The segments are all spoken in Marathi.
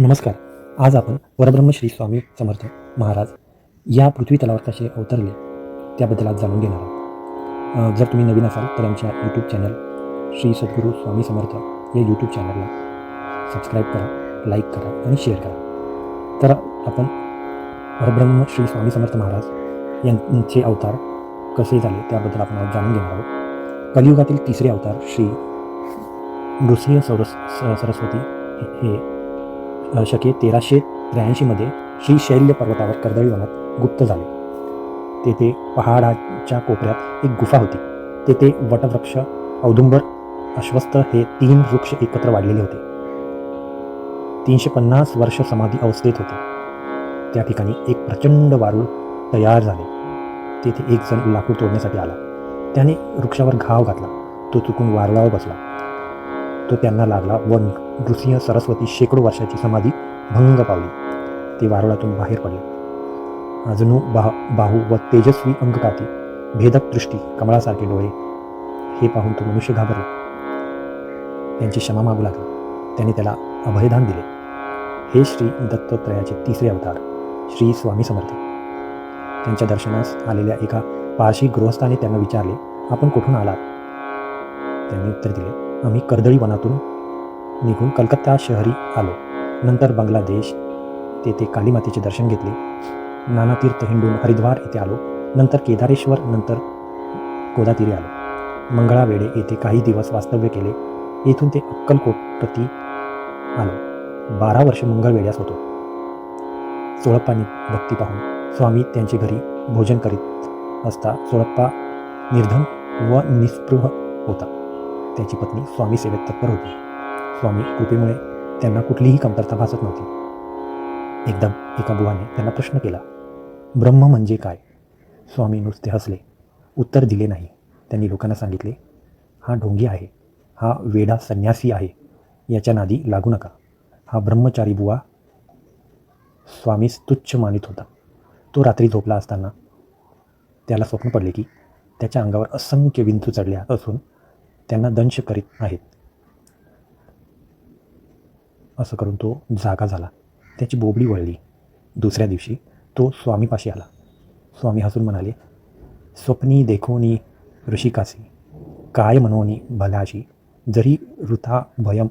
नमस्कार. आज आपण परब्रह्म श्री स्वामी समर्थ महाराज या पृथ्वी तलावर कसे अवतरले त्याबद्दल आज जाणून घेणार आहोत. जर तुम्ही नवीन असाल तर आमच्या यूट्यूब चॅनल श्री सद्गुरू स्वामी समर्थ या यूट्यूब चॅनलला सबस्क्राईब करा लाईक करा आणि शेअर करा. तर आपण परब्रह्म श्री स्वामी समर्थ महाराज यांचे अवतार कसे झाले त्याबद्दल आपण आज जाणून घेणार आहोत. कलियुगातील तिसरे अवतार श्री नृसिंह सरस सरस्वती हे- शके तेराशे त्र्याऐंशीमध्ये श्री शैल्य पर्वतावर कर्दळी वनात गुप्त झाले. तेथे पहाडाच्या कोपऱ्यात एक गुफा होती. तेथे वटवृक्ष औदुंबर अश्वस्थ हे तीन वृक्ष एकत्र वाढलेले होते. तीनशे पन्नास वर्ष समाधी अवस्थेत होते. त्या ठिकाणी एक प्रचंड वारूळ तयार झाले. तेथे एक जण लाकूड तोडण्यासाठी आला. त्याने वृक्षावर घाव घातला. तो चुकून वारुळावर बसला. तो त्यांना लागला. व नृसिंह सरस्वती शेकडो वर्षाची समाधी भंग पावली. ते वारुळातून बाहेर पडले. अजनू बा बाहू व तेजस्वी अंगकाती भेदक दृष्टी कमळासारखे डोळे हे पाहून तो मनुष्य घाबरला. त्यांची क्षमा मागू लागली. त्याने त्याला अभयदान दिले. हे श्री दत्तत्रयाचे तिसरे अवतार श्री स्वामी समर्थ. त्यांच्या दर्शनास आलेल्या एका पारशी गृहस्थाने त्यांना विचारले आपण कुठून आलात? त्यांनी उत्तर दिले आम्ही कर्दळी वनातून निघून कलकत्ता शहरी आलो. नंतर बांगलादेश तेथे कालीमातेचे दर्शन घेतले. नानातीर्थ हिंडून हरिद्वार येथे आलो. नंतर केदारेश्वर नंतर गोदातीरी आलो. मंगळावेळे येथे काही दिवस वास्तव्य केले. येथून ते अक्कलकोट आलो. बारा वर्ष मंगळवेढ्यास होतो. सोळप्पानी भक्ती पाहून स्वामी त्यांचे घरी भोजन करीत असता सोळप्पा निर्धन व निस्पृह होता. त्याची पत्नी स्वामी सेवेत तत्पर होती. स्वामी कृपेमुळे त्यांना कुठलीही कमतरता भासत नव्हती. एकदा एका बुवाने त्यांना प्रश्न केला ब्रह्म म्हणजे काय? स्वामी नुसते हसले. उत्तर दिले नाही. त्यांनी लोकांना सांगितले हा ढोंगी आहे. हा वेडा संन्यासी आहे. याच्या नादी लागू नका. हा ब्रह्मचारी बुवा स्वामीस तुच्छ मानित होता. तो रात्री झोपला असताना त्याला स्वप्न पडले की त्याच्या अंगावर असंख्य विंचू चढल्या असून त्यांना दंश करीत आहेत. असं करून तो जागा झाला. त्याची बोबडी वळली. दुसऱ्या दिवशी तो स्वामीपाशी आला. स्वामी हसून म्हणाले स्वप्नी देखोनी ऋषिकासी काय मनोनी भलाशी जरी ऋता भयम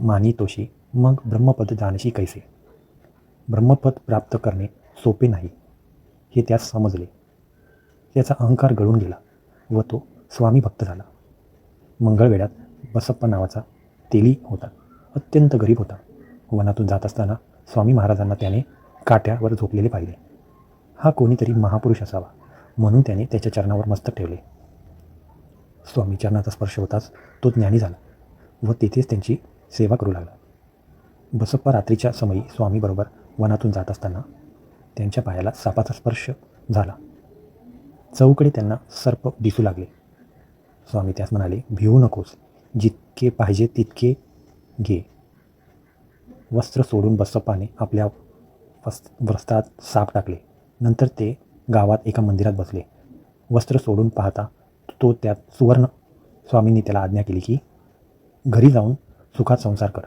मानितोशी मग ब्रह्मपद जाणशी कैसे? ब्रह्मपद प्राप्त करणे सोपे नाही. हे त्यास समजले. त्याचा अहंकार गळून गेला व तो स्वामी भक्त झाला. मंगळवेढ्यात बसप्पा नावाचा तेली होता. अत्यंत गरीब होता. वनातून जात असताना स्वामी महाराजांना त्याने काट्यावर झोपलेले पाहिले. हा कोणीतरी महापुरुष असावा म्हणून त्याने त्याच्या चरणावर मस्तक ठेवले. स्वामी चरणाचा स्पर्श होताच तो ज्ञानी झाला व तेथेच त्यांची सेवा करू लागला. बसप्पा रात्रीच्या समयी स्वामीबरोबर वनातून जात असताना त्यांच्या पायाला सापाचा स्पर्श झाला. चौकडे त्यांना सर्प दिसू लागले. स्वामी त्यास म्हणाले भिवू नकोस. जितके पाहिजे तितके घे. वस्त्र सोडून बसप्पाने आपल्या वस्त्रात साप टाकले. नंतर ते गावात एका मंदिरात बसले. वस्त्र सोडून पाहता तो त्यात सुवर्ण स्वामींनी त्याला आज्ञा केली की घरी जाऊन सुखात संसार कर.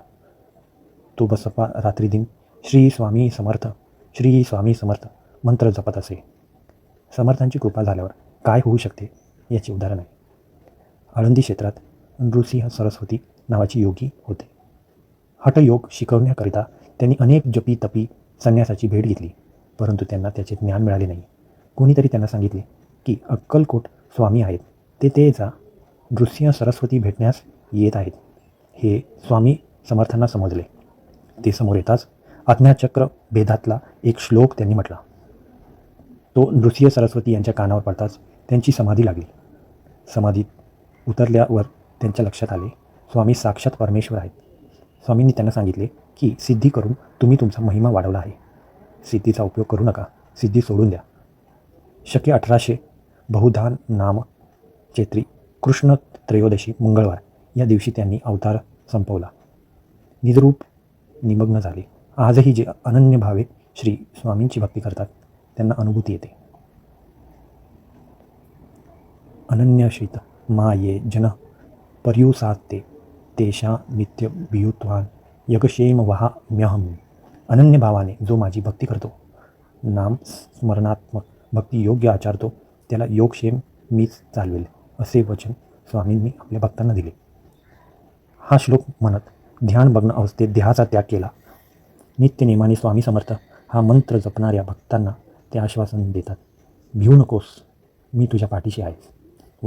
तो बसप्पा रात्री दिन श्री स्वामी समर्थ श्री स्वामी समर्थ मंत्र जपत असे. समर्थांची कृपा झाल्यावर काय होऊ शकते याचे उदाहरण आहे आळंदी क्षेत्रात नृसिंह सरस्वती नावाची योगी होते. हठयोग शिकवण्याकरिता त्यांनी अनेक जपी तपी संन्यासाची भेट घेतली परंतु त्यांना त्याचे ज्ञान मिळाले नाही. कोणीतरी त्यांना सांगितले की अक्कलकोट स्वामी आहेत. ते ते जा नृसिंह सरस्वती भेटण्यास येत आहेत. हे स्वामी समर्थांना समजले. ते समोर येताच आज्ञाचक्र भेदातला एक श्लोक त्यांनी म्हटला. तो नृसिंह सरस्वती यांच्या कानावर पडताच त्यांची समाधी लागली. समाधीत उतरल्यावर त्यांच्या लक्षात आले स्वामी साक्षात परमेश्वर आहेत. स्वामींनी त्यांना सांगितले की सिद्धी करून तुम्ही तुमचा महिमा वाढवला आहे. सिद्धीचा उपयोग करू नका. सिद्धी सोडून द्या. शके अठराशे बहुधान नाम चैत्री कृष्ण त्रयोदशी मंगळवार या दिवशी त्यांनी अवतार संपवला. निजरूप निमग्न झाले. आजही जे अनन्य भावे श्री स्वामींची भक्ती करतात त्यांना अनुभूती येते. मा ये जन पर्युसात्ते तेषा नित्य वियुत्वान यगक्षेम वहा म्यहम अनन्य भावाने जो माझी भक्ती करतो नाम स्मरणात्मक भक्ती योग्य आचारतो त्याला योगक्षेम मीच चालवेल असे वचन स्वामींनी आपल्या भक्तांना दिले. हा श्लोक म्हणत ध्यान भग्न अवस्थेत देहाचा त्याग केला. नित्यनेमाने स्वामी समर्थ हा मंत्र जपणाऱ्या भक्तांना ते आश्वासन देतात. भिवू नकोस मी तुझ्या पाठीशी आहेस.